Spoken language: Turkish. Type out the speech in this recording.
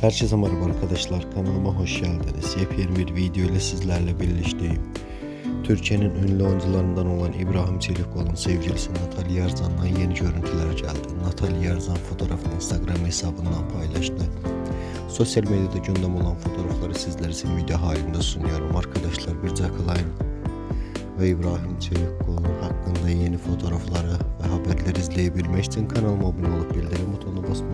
Herkese merhaba arkadaşlar kanalıma hoş geldiniz. Yepyeni bir video ile sizlerle birlikteyim. Türkiye'nin ünlü oyuncularından olan İbrahim Çelikkol'un sevgilisi Natalya Yarzan'dan yeni görüntüler geldi. Natalya Yarzan fotoğrafını Instagram hesabından paylaştı. Sosyal medyada gündem olan fotoğrafları sizler için video halinde sunuyorum. Arkadaşlar bir Cakalayın ve İbrahim Çelikkol hakkında yeni fotoğrafları ve haberleri izleyebilmek için kanalıma abone olup bildirim butonuna basmayı